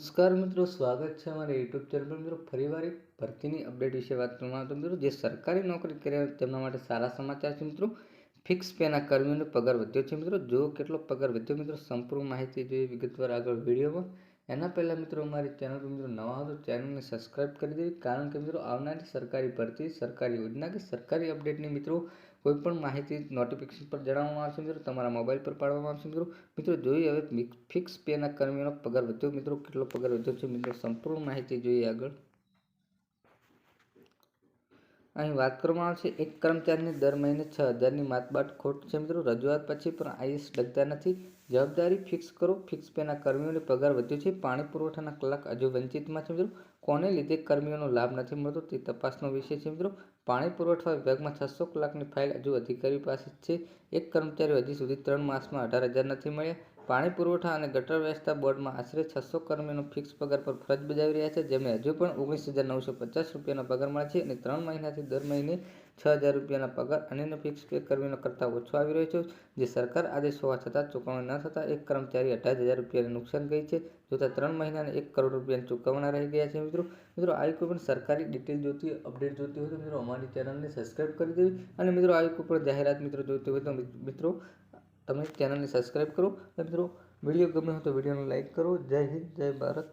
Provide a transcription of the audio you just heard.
નમસ્કાર મિત્રો, સ્વાગત છે અમારા યુટ્યુબ ચેનલ પર. મિત્રો, ફરીવાર એક ભરતીની અપડેટ વિશે વાત કરવામાં આવતો મિત્રો, જે સરકારી નોકરી કરે તેમના માટે સારા સમાચાર છે. મિત્રો, ફિક્સ પેના કર્મીઓનો પગાર વધ્યો છે. મિત્રો, જો કેટલો પગાર વધ્યો, મિત્રો, સંપૂર્ણ માહિતી જોઈએ વિગતવાર આગળ વિડીયોમાં. એના પહેલાં, મિત્રો, અમારી ચેનલ પર મિત્રો નવા હો તો ચેનલને સબસ્ક્રાઈબ કરી દેવી. કારણ કે, મિત્રો, આવનારી સરકારી ભરતી, સરકારી યોજના કે સરકારી અપડેટની, મિત્રો કોઈપણ માહિતી નોટિફિકેશન પર જણાવવામાં આવશે મિત્રો, તમારા મોબાઈલ પર પાડવામાં આવશે મિત્રો. મિત્રો, જોઈએ હવે ફિક્સ પેના કર્મીનો પગાર વધ્યો. મિત્રો, કેટલો પગાર વધ્યો છે? મિત્રો, સંપૂર્ણ માહિતી જોઈએ આગળ. અહીં વાત કરવામાં આવશે એક કર્મચારીને દર મહિને છ હજારની માતબાટ ખોટ છે મિત્રો. રજૂઆત પછી પણ આઈએસ ડગતા નથી. જવાબદારી ફિક્સ કરો. ફિક્સ પેના કર્મીઓને પગાર વધ્યો છે. પાણી પુરવઠાના કલાક હજુ વંચિતમાં છે મિત્રો. કોને લીધે કર્મીઓનો લાભ નથી મળતો તે તપાસનો વિષય છે મિત્રો. પાણી પુરવઠા વિભાગમાં છસો કલાકની ફાઇલ હજુ અધિકારી પાસે છે. એક કર્મચારી હજી સુધી ત્રણ માસમાં અઢાર હજાર નથી મળ્યા. પાણી પુરવઠા અને ગટર વ્યવસ્થા બોર્ડમાં આશરે છસો કર્મીનો ફિક્સ પગાર પર ફરજ બજાવી રહ્યા છે જેમને હજુ પણ ઓગણીસ હજાર નવસો પચાસ રૂપિયાનો પગાર મળે છે અને ત્રણ મહિનાથી દર મહિને છ હજાર રૂપિયાના પગાર અન્યનો ફિક્સ પે કર્મીનો કરતાં ઓછો આવી રહ્યો છે, જે સરકાર આદેશ હોવા છતાં ચૂકવણી ન થતાં એક કર્મચારી અઢાર હજાર રૂપિયાને નુકસાન ગઈ છે, જોતાં ત્રણ મહિનાને એક કરોડ રૂપિયાની ચૂકવવાના રહી ગયા છે. મિત્રો મિત્રો આવી કોઈ પણ સરકારી ડિટેલ જોતી અપડેટ જોતી હોય તો મિત્રો અમારી ચેનલને સબસ્ક્રાઈબ કરી દેવી. અને મિત્રો આવી કોઈ પણ જાહેરાત મિત્રો જોતી હોય તો મિત્રો તમે ચેનલને સબસ્ક્રાઈબ કરો. અને મિત્રો, વીડિયો ગમે હોય તો વિડીયોને લાઇક કરો. જય હિન્દ, જય ભારત.